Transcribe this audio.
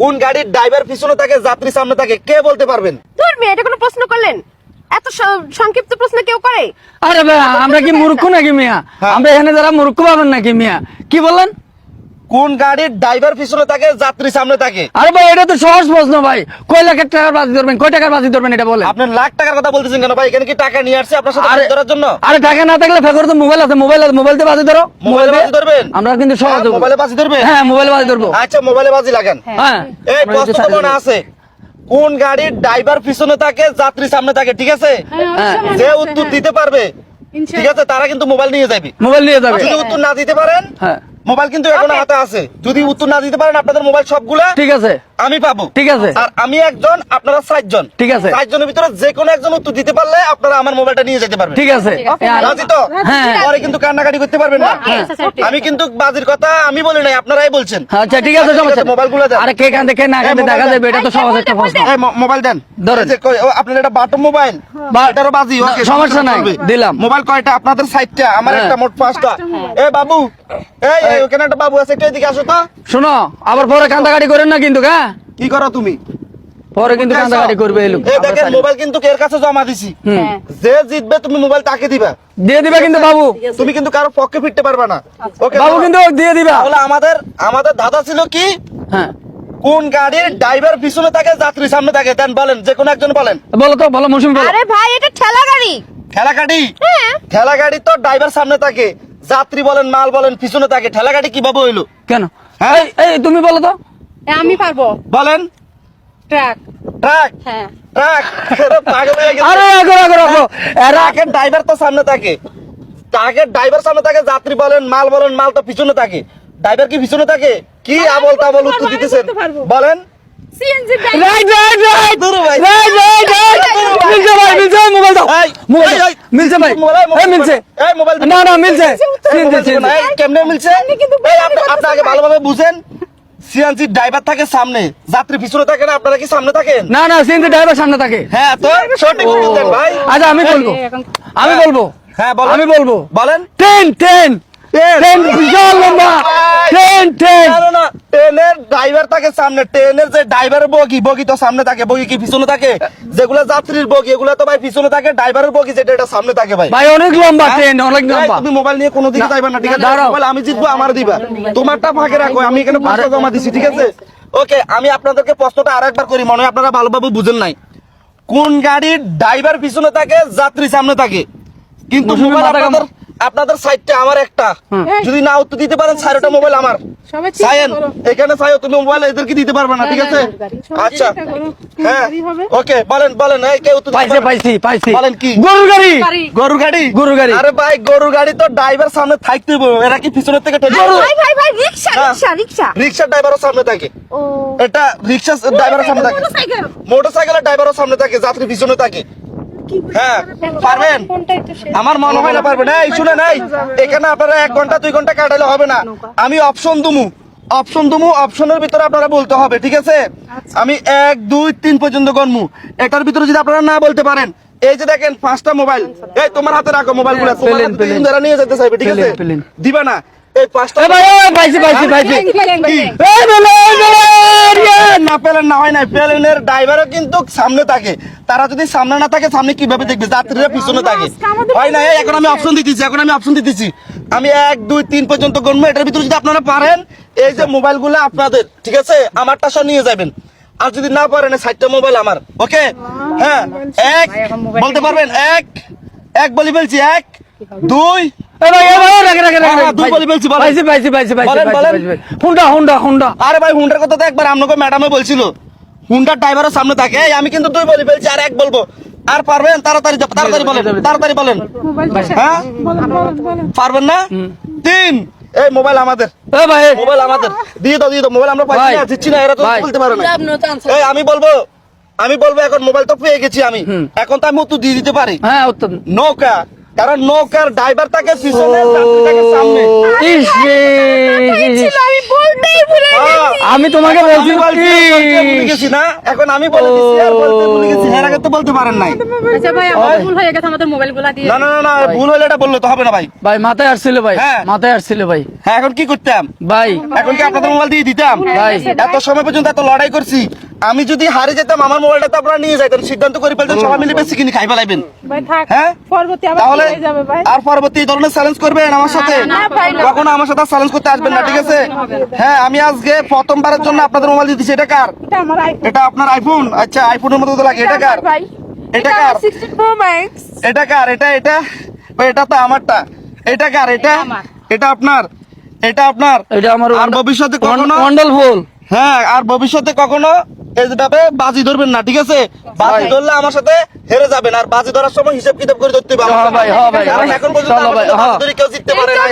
কোন গাড়ির ড্রাইভার পিছনে থাকে যাত্রী সামনে থাকে কে বলতে পারবেন? তোর মেয়ে এটা কোনো প্রশ্ন করলেন? এত স- সংক্ষিপ্ত প্রশ্ন কেউ করে? আরে ভাই আমরা কি মূর্খ নাকি মিয়া? হ্যাঁ। আমরা এখানে যারা মূর্খ পাবেন নাকি মিয়া? কি বললেন? কোন গাড়ির ড্রাইভার পিছনে থাকে যাত্রী সামনে থাকে? আরে ভাই এটা তো সহজ প্রশ্ন ভাই। কয় লাখ টাকার বাজি ধরবেন? কয় টাকার বাজি ধরবেন এটা বলেন? আপনি লাখ টাকার কথা বলতেছেন কেন ভাই? এখানে কি টাকা নিয়ে আসছে আপনার সাথে বাজি ধরার জন্য? আরে টাকা না থাকলে ফেকর তো মোবাইল আছে মোবাইল আছে মোবাইল দিয়ে বাজি ধরো। মোবাইলে বাজি ধরবেন? আমরা কিন্তু সহজ হ্যাঁ, মোবাইলে বাজি ধরবেন? হ্যাঁ মোবাইলে বাজি ধরবো। আচ্ছা মোবাইলে বাজি লাগান। হ্যাঁ। এই আমরা প্রশ্ন তো মনে আছে? কোন গাড়ির ড্রাইভার পিছনে থাকে যাত্রী সামনে থাকে ঠিক আছে? হ্যাঁ যে উত্তর দিতে পারবে ঠিক আছে তারা কিন্তু মোবাইল নিয়ে যাবে। মোবাইল নিয়ে যাবে। যদি উত্তর না দিতে পারেন হ্যাঁ। মোবাইল কিন্তু এখন হাতে আছে। যদি উত্তর না দিতে পারেন আপনাদের মোবাইল সবগুলো ঠিক আছে। আমি পাবো। ঠিক আছে। আর আমি একজন আপনারা চারজন। ঠিক আছে। চারজনের ভিতরে যে কোনো একজন উত্তর দিতে পারলে আপনারা আমার মোবাইলটা নিয়ে যেতে পারবেন। ঠিক আছে। রাজি তো? হ্যাঁ। পরে কিন্তু কান্নাকাটি করতে পারবেন না। Okay, okay. আমি কিন্তু বাজির কথা আমি বলি নাই আপনারাই বলছেন। আচ্ছা ঠিক আছে সমস্যা। মোবাইলগুলো দেন। আরে কে কান্দে কে না কান্দে মোবাইল দেখা দেন। যাবে? এটা তো সহজ একটা প্রশ্ন। এই মোবাইল দেন। ধরেন। যে কই- ও, আপনার এটা বাটন মোবাইল। বা- এটারও বাজি না, ওকে সমস্যা নাই, দিলাম। মোবাইল কয়টা? আপনাদের সাইডটা আমার হ্যাঁ। একটা মোট পাঁচটা। এ বাবু। এই এই, ওখানে একটা বাবু আছে একটু এদিকে আসো তো। শোনো আবার পরে কান্দাকাটি করেন না কিন্তু হ্যাঁ? কি করো তুমি? পরে কিন্তু কান্দাকাটি করবে এই লোক। এই দেখেন মোবাইল কিন্তু এর কাছে জমা দিছি? হুম। যে জিতবে তুমি মোবাইল তাকে দিবা। দিয়ে দিবা কিন্তু বাবু। তুমি কিন্তু কারও পক্ষে ফিরতে পারবে না। ওকে বাবু কিন্তু দিয়ে দিবা। তাহলে আমাদের আমাদের দাদা ছিল কি? হ্যাঁ। কোন গাড়ির ড্রাইভার পিছনে থাকে যাত্রী সামনে থাকে? দেন বলেন যে কোনো একজন বলেন। বলো তো বলো মৌসুমি বলো। আরে ভাই এটা ঠেলা গাড়ি। ঠেলা গাড়ি? হ্যাঁ। ঠেলা গাড়ি তো ড্রাইভার সামনে থাকে যাত্রী বলেন মাল বলেন পিছনে থাকে। ঠেলা গাড়ি কীভাবে হইল? কেন? হ্যাঁ? এই তুমি বলো তো। আমি পারব। বলেন। ট্রাক। ট্রাক? হ্যাঁ। ট্রাক? পাগল হয়ে গেছে। আরে রাখো রাখো রাখো ট্রাকের ড্রাইভার তো সামনে থাকে। ট্রাকের ড্রাইভার সামনে থাকে যাত্রী বলেন মাল বলেন মাল তো পিছনে থাকে। ড্রাইভার কি পিছনে থাকে? কি আবল তাবল উত্তর দিতেছেন? বলেন। কেমনে মিলছে? আপনি আগে ভালোভাবে বুঝেন। সিএনজি ড্রাইভার থাকে সামনে যাত্রী পিছনে থাকে না আপনারা কি সামনে থাকেন? না না সিএনজি ড্রাইভার সামনে থাকে। হ্যাঁ তো সঠিক উত্তর দেন ভাই। আচ্ছা আমি বলব। আমি বলব। হ্যাঁ বলো আমি বলব। বলেন। টেন টেন টেন বিশাল লম্বা। টেন টেন না, না, না, ট্রেনের ড্রাইভার থাকে সামনে ট্রেনের যে ড্রাইভারের বগি বগি তো সামনে থাকে বগি কি পিছনে থাকে? যেগুলো যাত্রীর বগি এগুলো তো ভাই পিছনে থাকে ড্রাইভারের বগি যেটা এটা সামনে থাকে ভাই। ভাই অনেক লম্বা ট্রেন অনেক লম্বা। তুমি মোবাইল নিয়ে কোনো দিকে যাইবা না ঠিক আছে? মোবাইল আমি জিতবো আমার দিবা। তোমারটা ফাঁকে রাখো আমি এখানে পাঁচটা জমা দিছি ঠিক আছে? ওকে আমি আপনাদেরকে প্রশ্নটা আরেকবার করি মনে হয় আপনারা ভালোভাবে বুঝেন নাই। কোন গাড়ির ড্রাইভার পিছনে থাকে যাত্রী সামনে থাকে? কিন্তু মোবাইল আপনাদের আপনাদের সাইডটা আমার একটা। যদি না উত্তর দিতে পারেন চারটা মোবাইল আমার। সায়েন এখানে সায়ো তুমি মোবাইল এদেরকে দিতে পারবে না ঠিক আছে? আচ্ছা। হ্যাঁ। ওকে বলেন বলেন এই কেউ উত্তর পাইছে পাইছি পাইছি। বলেন কি? গরুর গাড়ি। গরু গাড়ি। গরু গাড়ি। আরে ভাই গরু গাড়ি তো ড্রাইভার সামনে থাকতে হবে। এরা কি পিছনের থেকে ঠেলে? ভাই ভাই ভাই রিকশা। রিকশা রিকশা রিক্সার ড্রাইভারও সামনে থাকে। ও। এটা রিক্সা ড্রাইভারের সামনে থাকে। মোটরসাইকেল। মোটরসাইকেলের ড্রাইভারও সামনে থাকে যাত্রী পিছনে থাকে। হ্যাঁ পারবেন কোনটা একটু শেষ? আমার মনে হয় না পারবেন? এই শুনে নাই এখানে আপনারা এক ঘণ্টা দুই ঘণ্টা কাটালে হবে না। আমি অপশন দুমু অপশন দুমু অপশনের ভিতরে আপনারা বলতে হবে ঠিক আছে? আমি এক দুই তিন পর্যন্ত গণমু। এটার ভিতরে যদি আপনারা না বলতে পারেন এই যে দেখেন পাঁচটা মোবাইল। এই তোমার হাতে রাখো মোবাইলগুলো যারা নিয়ে যেতে চাইবে ঠিক আছে। দিবা না। এই পাঁচটা এ ভাই এ পাইছি না পেলেন না হয় না প্লেনের ড্রাইভারও কিন্তু সামনে থাকে। তারা যদি সামনে না থাকে সামনে কীভাবে দেখবে? যাত্রীরা পিছনে থাকে। হয় না এখন আমি অপশন দিতেছি এখন আমি অপশন দিতেছি। আমি এক দুই তিন পর্যন্ত গণবো এটার ভিতরে যদি আপনারা পারেন এই যে মোবাইল মোবাইলগুলো আপনাদের ঠিক আছে? আমারটা সব নিয়ে যাবেন। আর যদি না পারেন সাইডটা মোবাইল আমার ওকে? হ্যাঁ এক বলতে পারবেন এক এক বলি বলছি এক দুই আরে ভাই হুন্ডার কথা তো একবার আপনাকে ম্যাডামে বলছিল। হুন্ডার ড্রাইভারের সামনে থাকে। আমি কিন্তু দুই বলি ফেলছি আর এক বলব। আর পারবেন? তাড়াতাড়ি তাড়াতাড়ি বলেন তাড়াতাড়ি বলেন। হ্যাঁ? পারবেন না? তিন। এই মোবাইল আমাদের। এ ভাই। মোবাইল আমাদের। দিয়ে দাও দিয়ে দাও মোবাইল আমরা পাইছি না দিচ্ছি না এরা তো বলতে পারে না। এই আমি বলব আমি বলব এখন মোবাইল তো পেয়ে গেছি আমি। এখন তো আমি উত্তর দিয়ে দিতে পারি। হ্যাঁ নৌকা। কারণ নৌকার ড্রাইভার থাকে পিছনে যাত্রী সামনে। আমি হ্যাঁ। গেছি। আমি তোমাকে বলছি বলছি, না। এখন আমি বলে দিচ্ছি আর বলতে ভুলে গেছি এর আগে তো বলতে পারেন নাই। আচ্ছা ভাই আমার ভুল হয়ে গেছে আমাদের মোবাইল দিয়ে। না না না না ভুল হলে এটা বললে তো হবে না ভাই। ভাই মাথায় আসছিল ভাই হ্যাঁ। মাথায় আসছিল ভাই। হ্যাঁ এখন কি করতাম? ভাই। এখন কি আপনাদের মোবাইল দিয়ে দিতাম? ভাই। এত সময় পর্যন্ত এত লড়াই করছি আমি যদি হারে যেতাম আমার মোবাইলটা তো আপনারা নিয়ে যাইতেন সিদ্ধান্ত করে ফেলতেন সবাই মিলে বেশি কিনে খাই ফেলাইবেন। হ্যাঁ? তাহলে কি যাবে ভাই। আর পরবর্তী এই ধরনের চ্যালেঞ্জ করবেন আমার সাথে? না, না, ভাই, না। কখনো আমার সাথে চ্যালেঞ্জ করতে আসবেন না ঠিক আছে? হ্যাঁ আমি আজকে প্রথমবারের জন্য আপনাদের মোবাইল দিতেছি এটা কার? এটা আমার আইফোন এটা আপনার আইফোন আচ্ছা আইফোনের মতো তো লাগে এটা কার? এটা কার? 16 প্রো ম্যাক্স এটা কার? এটা এটা? এটা তো আমারটা। এটা কার? এটা? এটা আপনার? এটা আপনার? এটা আমার আর ভবিষ্যতে কখনো ফুল হ্যাঁ আর ভবিষ্যতে কখনো এইভাবে বাজি ধরবেন না ঠিক আছে? বাজি ধরলে আমার সাথে হেরে যাবেন আর বাজি ধরার সময় হিসাব কিতাব করে ধরতে হবে। হ্যাঁ। হ্যাঁ কারণ এখন পর্যন্ত হ্যাঁ। কেউ জিততে পারে না